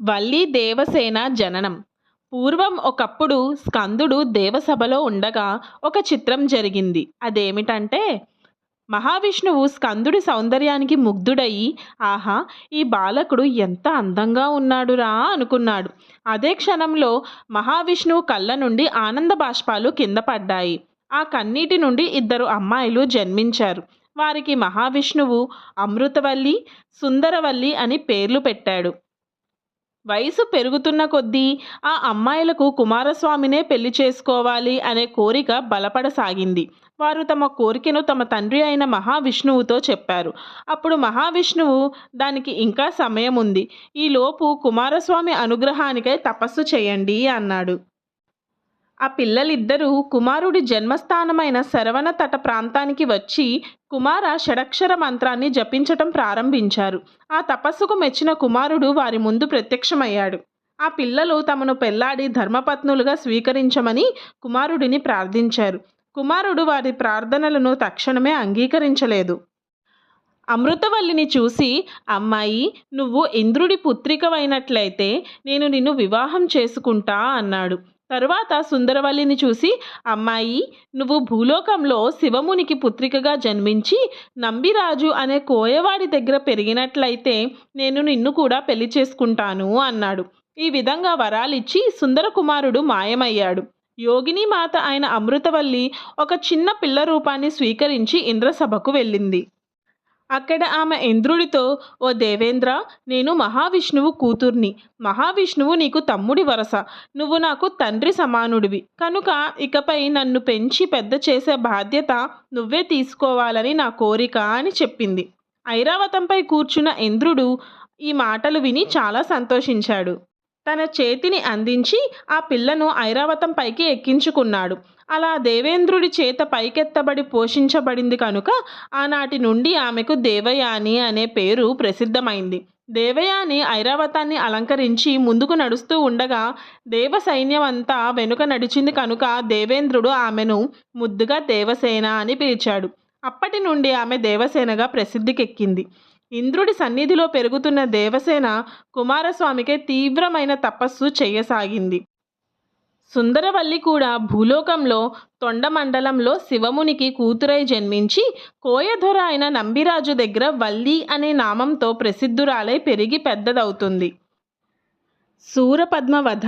వల్లి దేవసేన జననం. పూర్వం ఒకప్పుడు స్కందుడు దేవసభలో ఉండగా ఒక చిత్రం జరిగింది. అదేమిటంటే మహావిష్ణువు స్కందుడి సౌందర్యానికి ముగ్ధుడయి ఆహా ఈ బాలకుడు ఎంత అందంగా ఉన్నాడురా అనుకున్నాడు. అదే క్షణంలో మహావిష్ణువు కళ్ళ నుండి ఆనంద బాష్పాలు కింద పడ్డాయి. ఆ కన్నీటి నుండి ఇద్దరు అమ్మాయిలు జన్మించారు. వారికి మహావిష్ణువు అమృతవల్లి సుందరవల్లి అని పేర్లు పెట్టాడు. వయసు పెరుగుతున్న కొద్దీ ఆ అమ్మాయిలకు కుమారస్వామినే పెళ్ళి చేసుకోవాలి అనే కోరిక బలపడసాగింది. వారు తమ కోరికను తమ తండ్రి అయిన మహావిష్ణువుతో చెప్పారు. అప్పుడు మహావిష్ణువు దానికి ఇంకా సమయం ఉంది ఈలోపు కుమారస్వామి అనుగ్రహానికై తపస్సు చేయండి అన్నాడు. ఆ పిల్లలిద్దరూ కుమారుడి జన్మస్థానమైన శరవణ తట ప్రాంతానికి వచ్చి కుమార షడక్షర మంత్రాన్ని జపించటం ప్రారంభించారు. ఆ తపస్సుకు మెచ్చిన కుమారుడు వారి ముందు ప్రత్యక్షమయ్యాడు. ఆ పిల్లలు తమను పెళ్ళాడి ధర్మపత్నులుగా స్వీకరించమని కుమారుడిని ప్రార్థించారు. కుమారుడు వారి ప్రార్థనలను తక్షణమే అంగీకరించలేదు. అమృతవల్లిని చూసి అమ్మాయి నువ్వు ఇంద్రుడి పుత్రికవైనట్లయితే నేను నిన్ను వివాహం చేసుకుంటా అన్నాడు. తరువాత సుందరవల్లిని చూసి అమ్మాయి నువ్వు భూలోకంలో శివమునికి పుత్రికగా జన్మించి నంబిరాజు అనే కోయవాడి దగ్గర పెరిగినట్లయితే నేను నిన్ను కూడా పెళ్ళి చేసుకుంటాను అన్నాడు. ఈ విధంగా వరాలిచ్చి సుందరకుమారుడు మాయమయ్యాడు. యోగిని మాత అయిన అమృతవల్లి ఒక చిన్న పిల్ల రూపాన్ని స్వీకరించి ఇంద్రసభకు వెళ్ళింది. అక్కడ ఆమె ఇంద్రుడితో ఓ దేవేంద్ర నేను మహావిష్ణువు కూతుర్ని. మహావిష్ణువు నీకు తమ్ముడి వరస. నువ్వు నాకు తండ్రి సమానుడివి. కనుక ఇకపై నన్ను పెంచి పెద్ద చేసే బాధ్యత నువ్వే తీసుకోవాలని నా కోరిక అని చెప్పింది. ఐరావతంపై కూర్చున్న ఇంద్రుడు ఈ మాటలు విని చాలా సంతోషించాడు. తన చేతిని అందించి ఆ పిల్లను ఐరావతం పైకి ఎక్కించుకున్నాడు. అలా దేవేంద్రుడి చేత పైకెత్తబడి పోషించబడింది కనుక ఆనాటి నుండి ఆమెకు దేవయాని అనే పేరు ప్రసిద్ధమైంది. దేవయాని ఐరావతాన్ని అలంకరించి ముందుకు నడుస్తూ ఉండగా దేవ సైన్యం అంతా వెనుక నడిచింది కనుక దేవేంద్రుడు ఆమెను ముద్దుగా దేవసేన అని పిలిచాడు. అప్పటి నుండి ఆమె దేవసేనగా ప్రసిద్ధికెక్కింది. ఇంద్రుడి సన్నిధిలో పెరుగుతున్న దేవసేన కుమారస్వామికే తీవ్రమైన తపస్సు చేయసాగింది. సుందరవల్లి కూడా భూలోకంలో తొండమండలంలో శివమునికి కూతురై జన్మించి కోయధొర అయిన నంబిరాజు దగ్గర వల్లి అనే నామంతో ప్రసిద్ధురాలై పెరిగి పెద్దదవుతుంది. సూరపద్మవధ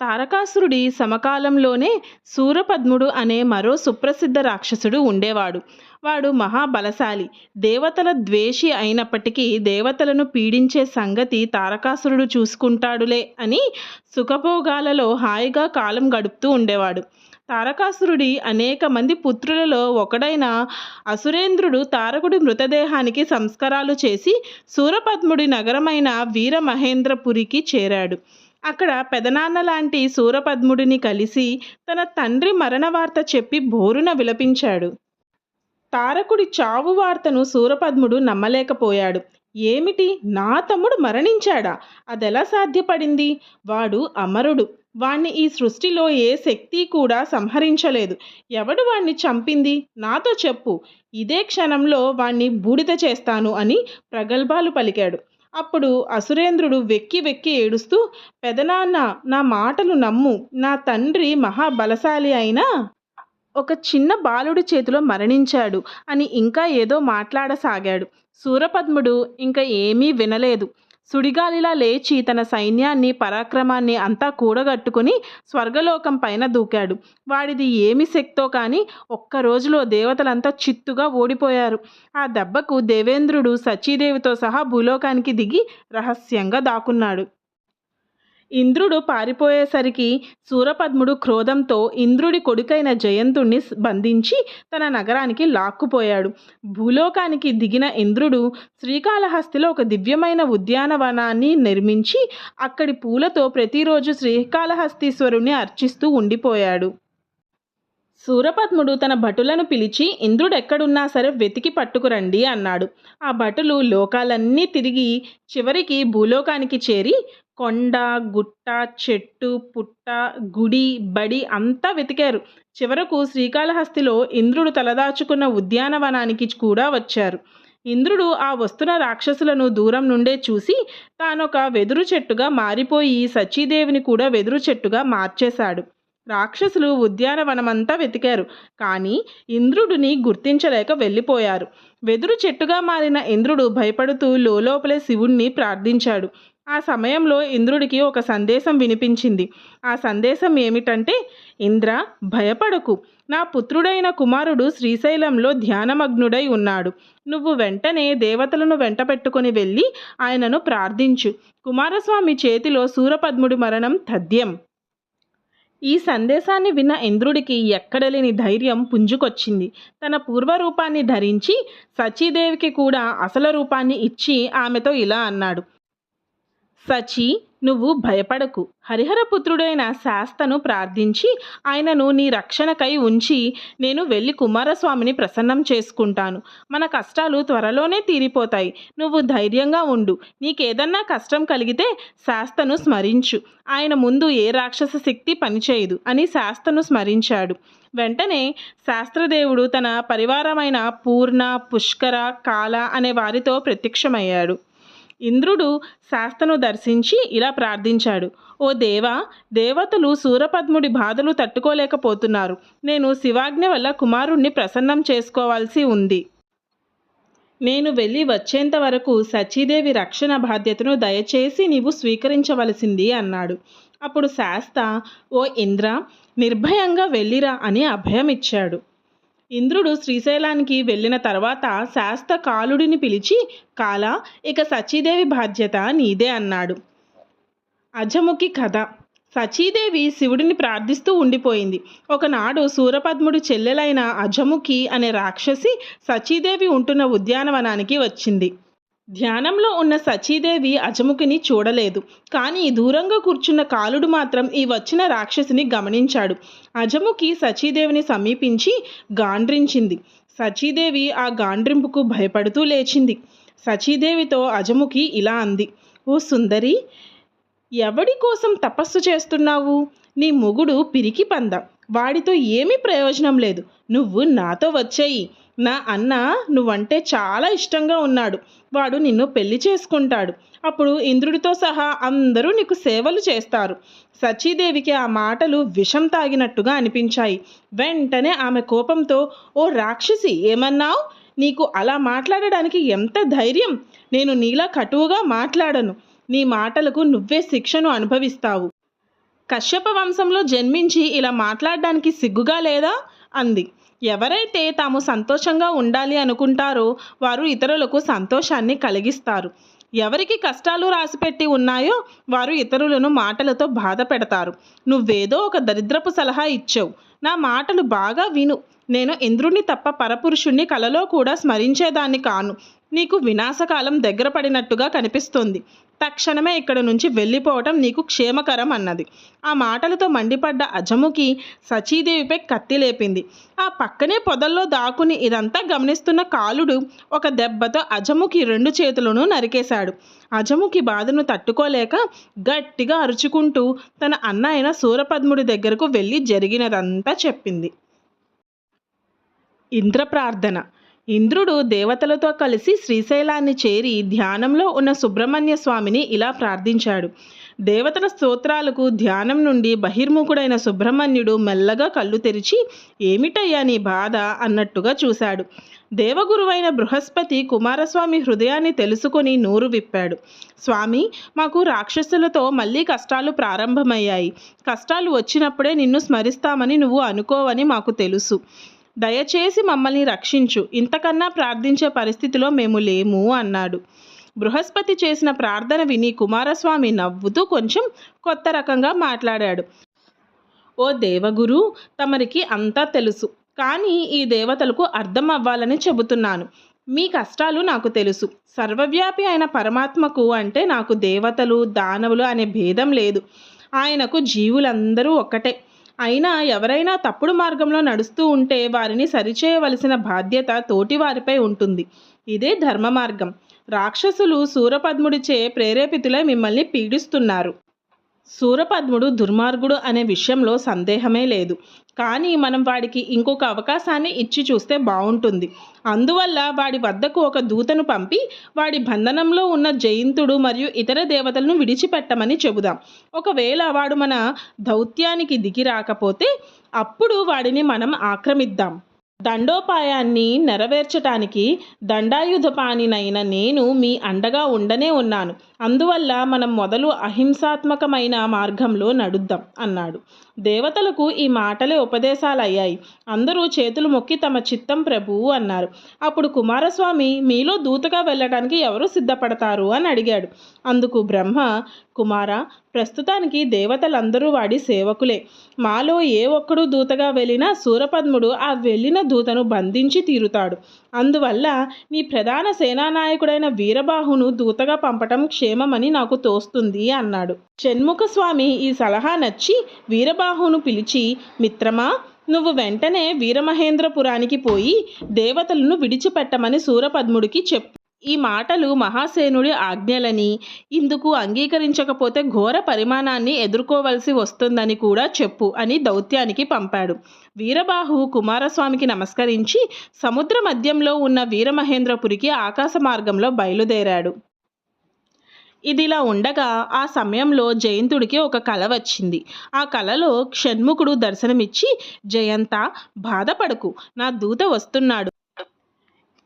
తారకాసురుడి సమకాలంలోనే సూరపద్ముడు అనే మరో సుప్రసిద్ధ రాక్షసుడు ఉండేవాడు. వాడు మహాబలశాలి. దేవతల ద్వేషి అయినప్పటికీ దేవతలను పీడించే సంగతి తారకాసురుడు చూసుకుంటాడులే అని సుఖభోగాలలో హాయిగా కాలం గడుపుతూ ఉండేవాడు. తారకాసురుడి అనేక మంది పుత్రులలో ఒకడైన అసురేంద్రుడు తారకుడి మృతదేహానికి సంస్కారాలు చేసి సూరపద్ముడి నగరమైన వీరమహేంద్రపురికి చేరాడు. అక్కడ పెదనాన్న లాంటి సూరపద్ముడిని కలిసి తన తండ్రి మరణ వార్త చెప్పి బోరున విలపించాడు. తారకుడి చావు వార్తను సూరపద్ముడు నమ్మలేకపోయాడు. ఏమిటి? నా తమ్ముడు మరణించాడా? అదెలా సాధ్యపడింది? వాడు అమరుడు. వాణ్ణి ఈ సృష్టిలో ఏ శక్తి కూడా సంహరించలేదు. ఎవడు వాణ్ణి చంపింది? నాతో చెప్పు. ఇదే క్షణంలో వాణ్ణి బూడిద చేస్తాను అని ప్రగల్భాలు పలికాడు. అప్పుడు అసురేంద్రుడు వెక్కి వెక్కి ఏడుస్తూ పెదనాన్న నా మాటలు నమ్ము. నా తండ్రి మహాబలశాలి అయినా ఒక చిన్న బాలుడి చేతిలో మరణించాడు అని ఇంకా ఏదో మాట్లాడసాగాడు. సూరపద్ముడు ఇంకా ఏమీ వినలేదు. సుడిగాలిలా లేచి తన సైన్యాన్ని పరాక్రమాన్ని అంతా కూడగట్టుకుని స్వర్గలోకం పైన దూకాడు. వాడిది ఏమి శక్తో కానీ ఒక్క రోజులో దేవతలంతా చిత్తుగా ఓడిపోయారు. ఆ దెబ్బకు దేవేంద్రుడు సచీదేవితో సహా భూలోకానికి దిగి రహస్యంగా దాక్కున్నాడు. ఇంద్రుడు పారిపోయేసరికి సూరపద్ముడు క్రోధంతో ఇంద్రుడి కొడుకైన జయంతుణ్ణి బంధించి తన నగరానికి లాక్కుపోయాడు. భూలోకానికి దిగిన ఇంద్రుడు శ్రీకాళహస్తిలో ఒక దివ్యమైన ఉద్యానవనాన్ని నిర్మించి అక్కడి పూలతో ప్రతిరోజు శ్రీకాళహస్తీశ్వరుణ్ణి అర్చిస్తూ ఉండిపోయాడు. సూరపద్ముడు తన భటులను పిలిచి ఇంద్రుడు ఎక్కడున్నా సరే వెతికి పట్టుకురండి అన్నాడు. ఆ భటులు లోకాలన్నీ తిరిగి చివరికి భూలోకానికి చేరి కొండ గుట్ట చెట్టు పుట్ట గుడి బడి అంతా వెతికారు. చివరకు శ్రీకాళహస్తిలో ఇంద్రుడు తలదాచుకున్న ఉద్యానవనానికి కూడా వచ్చారు. ఇంద్రుడు ఆ వస్తున్న రాక్షసులను దూరం నుండే చూసి తానొక వెదురు చెట్టుగా మారిపోయి సచీదేవిని కూడా వెదురు చెట్టుగా మార్చేశాడు. రాక్షసులు ఉద్యానవనమంతా వెతికారు. కానీ ఇంద్రుడిని గుర్తించలేక వెళ్ళిపోయారు. వెదురు చెట్టుగా మారిన ఇంద్రుడు భయపడుతూ లోపలే శివుణ్ణి ప్రార్థించాడు. ఆ సమయంలో ఇంద్రుడికి ఒక సందేశం వినిపించింది. ఆ సందేశం ఏమిటంటే ఇంద్ర భయపడకు. నా పుత్రుడైన కుమారుడు శ్రీశైలంలో ధ్యానమగ్నుడై ఉన్నాడు. నువ్వు వెంటనే దేవతలను వెంట పెట్టుకుని వెళ్ళి ఆయనను ప్రార్థించు. కుమారస్వామి చేతిలో సూరపద్ముడి మరణం తథ్యం. ఈ సందేశాన్ని విన్న ఇంద్రుడికి ఎక్కడలేని ధైర్యం పుంజుకొచ్చింది. తన పూర్వరూపాన్ని ధరించి సచీదేవికి కూడా అసలు రూపాన్ని ఇచ్చి ఆమెతో ఇలా అన్నాడు. సచి నువ్వు భయపడకు. హరిహరపుత్రుడైన శాస్తను ప్రార్థించి ఆయనను నీ రక్షణకై ఉంచి నేను వెళ్ళి కుమారస్వామిని ప్రసన్నం చేసుకుంటాను. మన కష్టాలు త్వరలోనే తీరిపోతాయి. నువ్వు ధైర్యంగా ఉండు. నీకేదన్నా కష్టం కలిగితే శాస్తను స్మరించు. ఆయన ముందు ఏ రాక్షస శక్తి పనిచేయదు అని శాస్తను స్మరించాడు. వెంటనే శాస్త్రదేవుడు తన పరివారమైన పూర్ణ పుష్కర కాల అనే వారితో ప్రత్యక్షమయ్యాడు. ఇంద్రుడు శాస్తను దర్శించి ఇలా ప్రార్థించాడు. ఓ దేవా దేవతలు సూరపద్ముడి బాధలు తట్టుకోలేకపోతున్నారు. నేను శివాజ్ఞ వల్ల కుమారుణ్ణి ప్రసన్నం చేసుకోవాల్సి ఉంది. నేను వెళ్ళి వచ్చేంత వరకు సచీదేవి రక్షణ బాధ్యతను దయచేసి నీవు స్వీకరించవలసింది అన్నాడు. అప్పుడు శాస్త ఓ ఇంద్ర నిర్భయంగా వెళ్ళిరా అని అభయం ఇచ్చాడు ఇంద్రుడు శ్రీశైలానికి వెళ్ళిన తర్వాత శాస్త కాలుడిని పిలిచి కాల ఇక సచీదేవి బాధ్యత నీదే అన్నాడు. అజముఖి కథ. సచీదేవి శివుడిని ప్రార్థిస్తూ ఉండిపోయింది. ఒకనాడు సూరపద్ముడి చెల్లెలైన అజముఖి అనే రాక్షసి సచీదేవి ఉంటున్న ఉద్యానవనానికి వచ్చింది. ధ్యానంలో ఉన్న సచీదేవి అజముఖిని చూడలేదు. కానీ దూరంగా కూర్చున్న కాలుడు మాత్రం ఈ వచ్చిన రాక్షసిని గమనించాడు. అజముఖి సచీదేవిని సమీపించి గాండ్రించింది. సచీదేవి ఆ గాండ్రింపుకు భయపడుతూ లేచింది. సచీదేవితో అజముఖి ఇలా అంది. ఓ సుందరి ఎవడి కోసం తపస్సు చేస్తున్నావు? నీ మొగుడు పిరికి పంద. వాడితో ఏమీ ప్రయోజనం లేదు. నువ్వు నాతో వచ్చేయి. నా అన్న నువ్వంటే చాలా ఇష్టంగా ఉన్నాడు. వాడు నిన్ను పెళ్ళి చేసుకుంటాడు. అప్పుడు ఇంద్రుడితో సహా అందరూ నీకు సేవలు చేస్తారు. సచీదేవికి ఆ మాటలు విషం తాగినట్టుగా అనిపించాయి. వెంటనే ఆమె కోపంతో ఓ రాక్షసి ఏమన్నావు? నీకు అలా మాట్లాడడానికి ఎంత ధైర్యం? నేను నీలా కటువుగా మాట్లాడను. నీ మాటలకు నువ్వే శిక్షను అనుభవిస్తావు. కశ్యప వంశంలో జన్మించి ఇలా మాట్లాడడానికి సిగ్గుగా లేదా అంది. ఎవరైతే తాము సంతోషంగా ఉండాలి అనుకుంటారో వారు ఇతరులకు సంతోషాన్ని కలిగిస్తారు. ఎవరికి కష్టాలు రాసిపెట్టి ఉన్నాయో వారు ఇతరులను మాటలతో బాధ పెడతారు. నువ్వేదో ఒక దరిద్రపు సలహా ఇచ్చావు. నా మాటలు బాగా విను. నేను ఇంద్రుణ్ణి తప్ప పరపురుషుణ్ణి కలలో కూడా స్మరించేదాన్ని కాను. నీకు వినాశకాలం దగ్గర పడినట్టుగా కనిపిస్తుంది. తక్షణమే ఇక్కడ నుంచి వెళ్ళిపోవటం నీకు క్షేమకరం అన్నది. ఆ మాటలతో మండిపడ్డ అజముకి సచీదేవిపై కత్తి లేపింది. ఆ పక్కనే పొదల్లో దాకుని ఇదంతా గమనిస్తున్న కాలుడు ఒక దెబ్బతో అజముకి రెండు చేతులను నరికేశాడు. అజముకి బాధను తట్టుకోలేక గట్టిగా అరుచుకుంటూ తన అన్న అయిన సూరపద్ముడి దగ్గరకు వెళ్ళి జరిగినదంతా చెప్పింది. ఇంద్ర ప్రార్థన. ఇంద్రుడు దేవతలతో కలిసి శ్రీశైలాన్ని చేరి ధ్యానంలో ఉన్న సుబ్రహ్మణ్య స్వామిని ఇలా ప్రార్థించాడు. దేవతల స్తోత్రాలకు ధ్యానం నుండి బహిర్ముఖుడైన సుబ్రహ్మణ్యుడు మెల్లగా కళ్ళు తెరిచి ఏమిటయ్యా నీ బాధ? అన్నట్టుగా చూశాడు. దేవగురువైన బృహస్పతి కుమారస్వామి హృదయాన్ని తెలుసుకొని నోరు విప్పాడు. స్వామి మాకు రాక్షసులతో మళ్ళీ కష్టాలు ప్రారంభమయ్యాయి. కష్టాలు వచ్చినప్పుడే నిన్ను స్మరిస్తామని నువ్వు అనుకోవని మాకు తెలుసు. దయచేసి మమ్మల్ని రక్షించు. ఇంతకన్నా ప్రార్థించే పరిస్థితిలో మేము లేము అన్నాడు. బృహస్పతి చేసిన ప్రార్థన విని కుమారస్వామి నవ్వుతూ కొంచెం కొత్త రకంగా మాట్లాడాడు. ఓ దేవగురు తమరికి అంతా తెలుసు. కానీ ఈ దేవతలకు అర్థం అవ్వాలని చెబుతున్నాను. మీ కష్టాలు నాకు తెలుసు. సర్వవ్యాపి అయిన పరమాత్మకు అంటే నాకు దేవతలు దానవులు అనే భేదం లేదు. ఆయనకు జీవులందరూ ఒక్కటే. అయినా ఎవరైనా తప్పుడు మార్గంలో నడుస్తూ ఉంటే వారిని సరిచేయవలసిన బాధ్యత తోటివారిపై ఉంటుంది. ఇదే ధర్మ మార్గం. రాక్షసులు సూరపద్ముడిచే ప్రేరేపితులై మిమ్మల్ని పీడిస్తున్నారు. సూరపద్ముడు దుర్మార్గుడు అనే విషయంలో సందేహమే లేదు. కానీ మనం వాడికి ఇంకొక అవకాశాన్ని ఇచ్చి చూస్తే బాగుంటుంది. అందువల్ల వాడి వద్దకు ఒక దూతను పంపి వాడి బంధనంలో ఉన్న జయంతుడు మరియు ఇతర దేవతలను విడిచిపెట్టమని చెబుదాం. ఒకవేళ వాడు మన దౌత్యానికి దిగి రాకపోతే అప్పుడు వాడిని మనం ఆక్రమిద్దాం. దండోపాయాన్ని నెరవేర్చటానికి దండాయుధపాణినైన నేను మీ అండగా ఉండనే ఉన్నాను. అందువల్ల మనం మొదలు అహింసాత్మకమైన మార్గంలో నడుద్దాం అన్నాడు. దేవతలకు ఈ మాటలే ఉపదేశాలయ్యాయి. అందరూ చేతులు మొక్కి తమ చిత్తం ప్రభువు అన్నారు. అప్పుడు కుమారస్వామి మీలో దూతగా వెళ్ళడానికి ఎవరు సిద్ధపడతారు అని అడిగాడు. అందుకు బ్రహ్మ కుమార ప్రస్తుతానికి దేవతలందరూ వాడి సేవకులే. మాలో ఏ ఒక్కడు దూతగా వెళ్ళినా సూరపద్ముడు ఆ వెళ్ళిన దూతను బంధించి తీరుతాడు. అందువల్ల నీ ప్రధాన సేనానాయకుడైన వీరబాహును దూతగా పంపటం క్షేమమని నాకు తోస్తుంది అన్నాడు. షణ్ముఖ స్వామి ఈ సలహా నచ్చి వీరబాహును పిలిచి మిత్రమా నువ్వు వెంటనే వీరమహేంద్రపురానికి పోయి దేవతలను విడిచిపెట్టమని సూరపద్ముడికి చెప్పు. ఈ మాటలు మహాసేనుడి ఆజ్ఞలని ఇందుకు అంగీకరించకపోతే ఘోర పరిమాణాన్ని ఎదుర్కోవలసి వస్తుందని కూడా చెప్పు అని దౌత్యానికి పంపాడు. వీరబాహు కుమారస్వామికి నమస్కరించి సముద్ర మధ్యంలో ఉన్న వీరమహేంద్రపురికి ఆకాశ మార్గంలో బయలుదేరాడు. ఇదిలా ఉండగా ఆ సమయంలో జయంతుడికి ఒక కల వచ్చింది. ఆ కలలో షణ్ముఖుడు దర్శనమిచ్చి జయంత బాధపడకు నా దూత వస్తున్నాడు.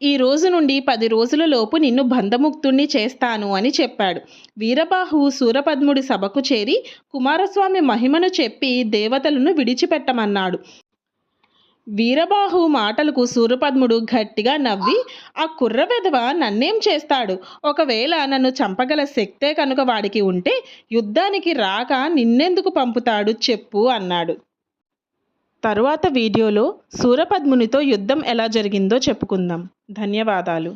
ఈ రోజు నుండి పది రోజుల లోపు నిన్ను బంధముక్తుణ్ణి చేస్తాను అని చెప్పాడు. వీరబాహు సూరపద్ముడి సభకు చేరి కుమారస్వామి మహిమను చెప్పి దేవతలను విడిచిపెట్టమన్నాడు. వీరబాహు మాటలకు సూరపద్ముడు గట్టిగా నవ్వి ఆ కుర్ర వెధవ నన్నేం చేస్తాడు? ఒకవేళ నన్ను చంపగల శక్తే కనుక వాడికి ఉంటే యుద్ధానికి రాక నిన్నెందుకు పంపుతాడు చెప్పు అన్నాడు. తరువాత వీడియోలో సూరపద్మునితో యుద్ధం ఎలా జరిగిందో చెప్పుకుందాం. ధన్యవాదాలు.